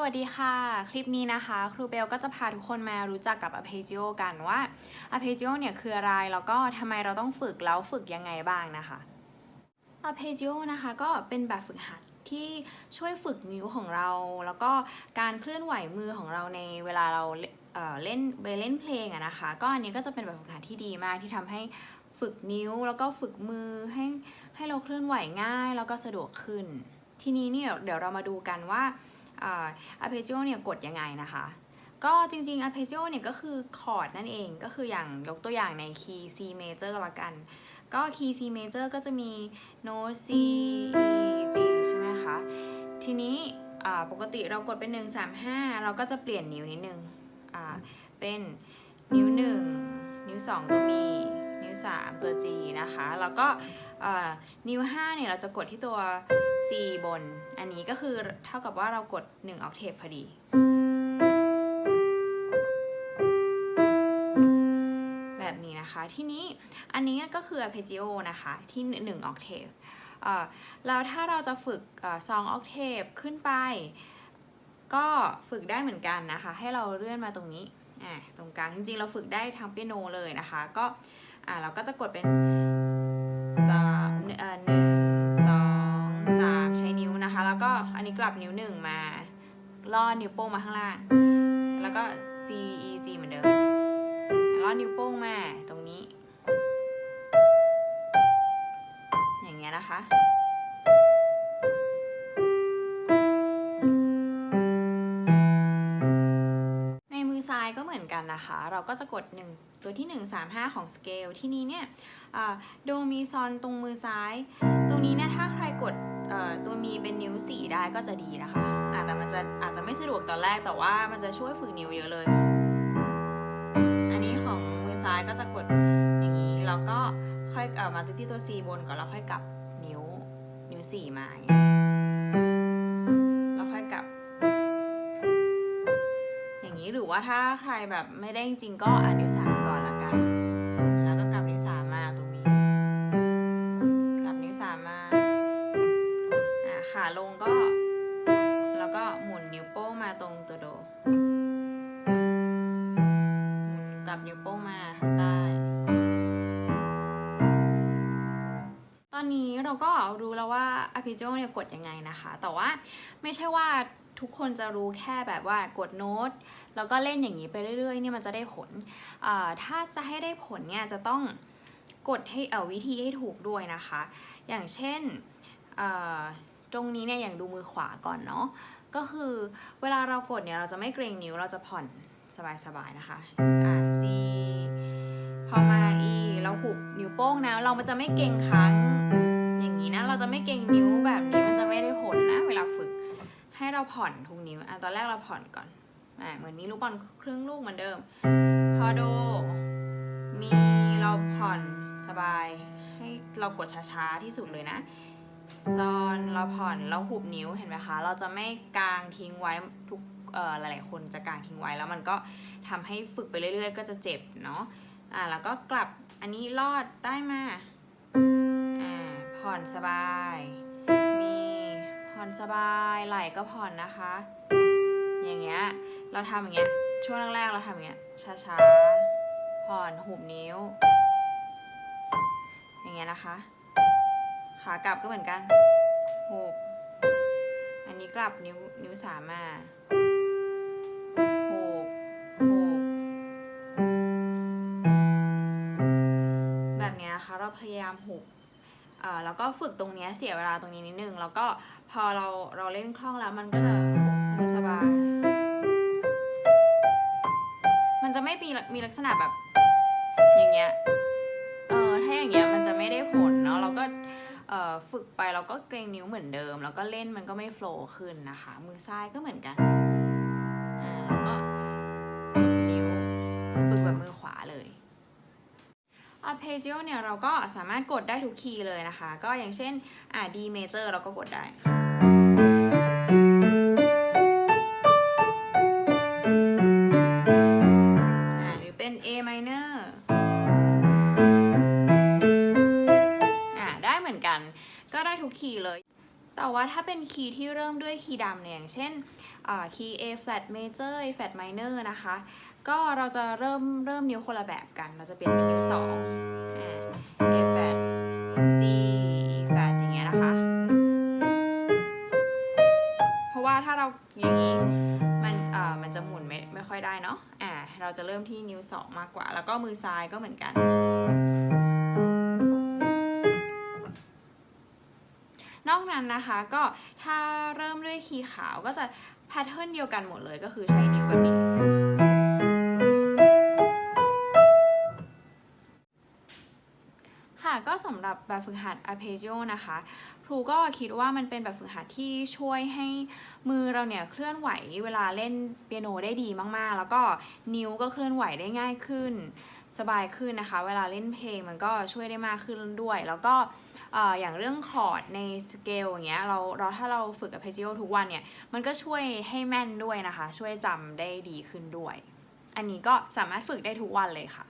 สวัสดีค่ะ คลิปนี้นะคะ ครูเบลก็จะพาทุกคนมารู้จักกับ Arpeggio กันว่า Arpeggio เนี่ยคืออะไร แล้วก็ทำไมเราต้องฝึกแล้วฝึกยังไงบ้างนะคะ Arpeggio นะคะก็เป็นแบบฝึกหัดที่ช่วยฝึกนิ้วของเรา แล้วก็การเคลื่อนไหวมือของเราในเวลาเราเล่นเอ่อเล่นไปเล่นเพลงอะนะคะ ก็อันนี้ก็จะเป็นแบบฝึกหัดที่ดีมากที่ทำให้ฝึกนิ้วแล้วก็ฝึกมือให้ให้เราเคลื่อนไหวง่าย แล้วก็สะดวกขึ้น ทีนี้เนี่ยเดี๋ยวเรามาดูกันว่า อ่า arpeggio เนี่ยกดยังไงนะคะ ก็จริงๆ arpeggio เนี่ยก็คือคอร์ดนั่นเองก็คืออย่างยกตัวอย่างในคีย์ C major ละกัน ก็คีย์ C major ก็จะมีโน้ต C E G ใช่ไหมคะ ทีนี้อ่าปกติเรากดเป็น 1 3 5 เราก็จะเปลี่ยนนิ้วนิดนึงอ่าเป็นนิ้ว 1 นิ้ว 2 ตัวมีนิ้ว 3 ตัว G นะคะ แล้วก็อ่านิ้ว 5 เนี่ยเราจะกดที่ตัว C บน อันนี้ก็คือเท่ากับว่าเรากด 1 ออกเทปพอดี แบบนี้นะคะ ทีนี้อันนี้ก็คือ arpeggio นะคะ ที่ 1 ออกเทปแล้วถ้าเราจะฝึกสองออกเทปขึ้นไป ก็ฝึกได้เหมือนกันนะคะ ให้เราเลื่อนมาตรงนี้ตรงกลางจริงๆ เราฝึกได้ทั้งเปียโนเลยนะคะ ก็เราก็จะกดเป็น แล้วก็อันนี้กลับนิ้วหนึ่งมาล่อนิ้วโป้งมาข้างล่าง แล้วก็ C E G เหมือนเดิมล่อนิ้วโป้งมาตรงนี้ อย่างเงี้ยนะคะ ในมือซ้ายก็เหมือนกันนะคะ เราก็จะกด 1 ตัวที่ 1 3 5 ของสเกลที่นี้เนี่ยโดมีซอนตรงมือซ้าย ตรงนี้เนี่ยถ้าใครกด ตัวมีเป็นนิ้ว4ได้ก็จะดีนะคะอาแต่มันจะอาจจะไม่สะดวกตอนแรกแต่ว่ามันจะช่วยฝึกนิ้วเยอะเลย อันนี้ของมือซ้ายก็จะกดอย่างนี้แล้วก็ค่อยเอ่อมาที่ตัว C บนก่อนแล้วค่อยกลับนิ้วนิ้ว4มาอย่างเงี้แล้วค่อยกลับ อย่างนี้หรือว่าถ้าใครแบบไม่ได้จริงก็อ่านนิ้วสาม มาตรงตัวโดหมุนกลับนิ้วโป้งมาข้างใต้ ตอนนี้เราก็รู้แล้วว่า arpeggio เนี่ยกดยังไงนะคะ แต่ว่าไม่ใช่ว่าทุกคนจะรู้แค่แบบว่ากดโน้ต แล้วก็เล่นอย่างนี้ไปเรื่อยๆเนี่ยมันจะได้ผล ถ้าจะให้ได้ผลเนี่ยจะต้องกดให้เอวิธีให้ถูกด้วยนะคะ อย่างเช่นตรงนี้เนี่ยอย่างดูมือขวาก่อนเนาะ ก็คือเวลาเรากดเนี่ยเราจะไม่เกรงนิ้วเราจะผ่อนสบายๆนะคะ อ่า C พอมา E เราหุบนิ้วโป้งนะ เรามันจะไม่เกรงค้างอย่างนี้นะ เราจะไม่เกรงนิ้วแบบนี้มันจะไม่ได้ผลนะ เวลาฝึก ให้เราผ่อนทุกนิ้วอะตอนแรกเราผ่อนก่อนอ่าเหมือนมีลูกบอลครึ่งลูกเหมือนเดิม พอโด มีเราผ่อนสบาย ให้เรากดช้าๆที่สุดเลยนะซอ นเราผ่อนเราหุบนิ้วเห็นไหมคะ เราจะไม่กางทิ้งไว้ทุกเอ่อหลายๆคนจะกางทิ้งไว้แล้วมันก็ทำให้ฝึกไปเรื่อย ๆ ก็จะเจ็บเนาะอ่าแล้วก็กลับอันนี้ลอดได้มาอ่าผ่อนสบาย มีผ่อนสบายไหล่ก็ผ่อนนะคะ อย่างเงี้ยเราทำอย่างเงี้ยช่วงแรกๆเราทำอย่างเงี้ยช้าๆผ่อนหุบนิ้ว อย่างเงี้ยนะคะ ขากลับก็เหมือนกัน หกอันนี้กลับนิ้วนิ้วสามมาหกหกแบบนี้นะคะเราพยายามหุบเอ่อแล้วก็ฝึกตรงนี้เสียเวลาตรงนี้นิดนึง แล้วก็พอเราเราเล่นคล่องแล้วมันก็จะมันจะสบาย มันจะไม่มีมีลักษณะแบบ อย่างเงี้ย เออถ้าอย่างเงี้ยมันจะไม่ได้ผลเนาะเราก็ ฝึกไปเราก็เกรงนิ้วเหมือนเดิม แล้วก็เล่นมันก็ไม่โฟล์ขึ้นนะคะ มือซ้ายก็เหมือนกันแล้วก็นิ้วฝึกแบบมือขวาเลย arpeggio เนี่ยเราก็สามารถกดได้ทุกคีย์เลยนะคะ ก็อย่างเช่นอ่า D major เราก็กดได้ แต่ว่าถ้าเป็นคีย์ที่เริ่มด้วยคีย์ดำเนี่ยอย่างเช่นคีย์ A flat major A flat minor นะคะ ก็เราจะเริ่มเริ่มนิ้วคนละแบบกัน เราจะเปลี่ยนเป็นนิ้วสองอ่า A flat C E flat อย่างเงี้ยนะคะ เพราะว่าถ้าเราอย่างนี้มันเออมันจะหมุนไม่ไม่ค่อยได้เนาะอ่าเราจะเริ่มที่นิ้วสองมากกว่า แล้วก็มือซ้ายก็เหมือนกัน อกนั้นนะคะก็ถ้าเริ่มด้วยคีย์ขาวก็จะแพทเทิร์นเดียวกันหมดเลยก็คือใช้นิ้วแบบนี้ ค่ะก็สำหรับแบบฝึกหัด arpeggio นะคะครูก็คิดว่ามันเป็นแบบฝึกหัดที่ช่วยให้มือเราเนี่ยเคลื่อนไหวเวลาเล่นเปียโนได้ดีมากๆ แล้วก็นิ้วก็เคลื่อนไหวได้ง่ายขึ้น สบายขึ้นนะคะ เวลาเล่นเพลงมันก็ช่วยได้มากขึ้นด้วย แล้วก็ อย่างเรื่องคอร์ดในสเกลอย่างเงี้ยเราเราถ้าเราฝึกกับเพจิโอทุกวันเนี่ยมันก็ช่วยให้แม่นด้วยนะคะ ช่วยจำได้ดีขึ้นด้วย อันนี้ก็สามารถฝึกได้ทุกวันเลยค่ะ